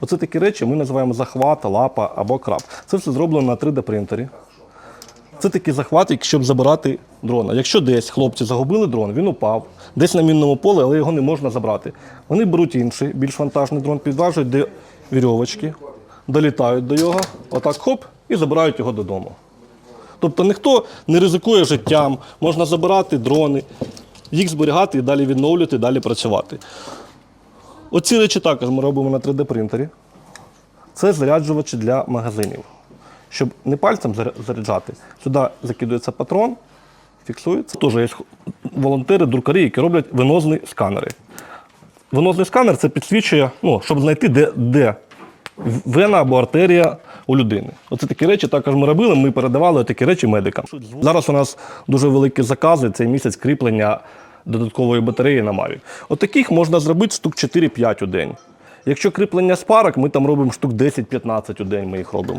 Оце такі речі ми називаємо захват, лапа або краб. Це все зроблено на 3D принтері. Це такий захват, щоб забирати дрона. Якщо десь хлопці загубили дрон, він упав, десь на мінному полі, але його не можна забрати. Вони беруть інший, більш вантажний дрон, підважують до вірьовочки, долітають до його, отак хоп, і забирають його додому. Тобто ніхто не ризикує життям, можна забирати дрони, їх зберігати і далі відновлювати, далі працювати. Оці речі також ми робимо на 3D принтері. Це заряджувачі для магазинів. Щоб не пальцем заряджати, сюди закидується патрон, фіксується. Теж є волонтери, друкарі, які роблять венозні сканери. Венозний сканер це підсвічує, ну, щоб знайти, де, де вена або артерія у людини. Оце такі речі також ми робили, ми передавали такі речі медикам. Зараз у нас дуже великі закази, цей місяць кріплення додаткової батареї на Mavic. От таких можна зробити штук 4-5 у день. Якщо кріплення з парок, ми там робимо штук 10-15 у день, ми їх робимо.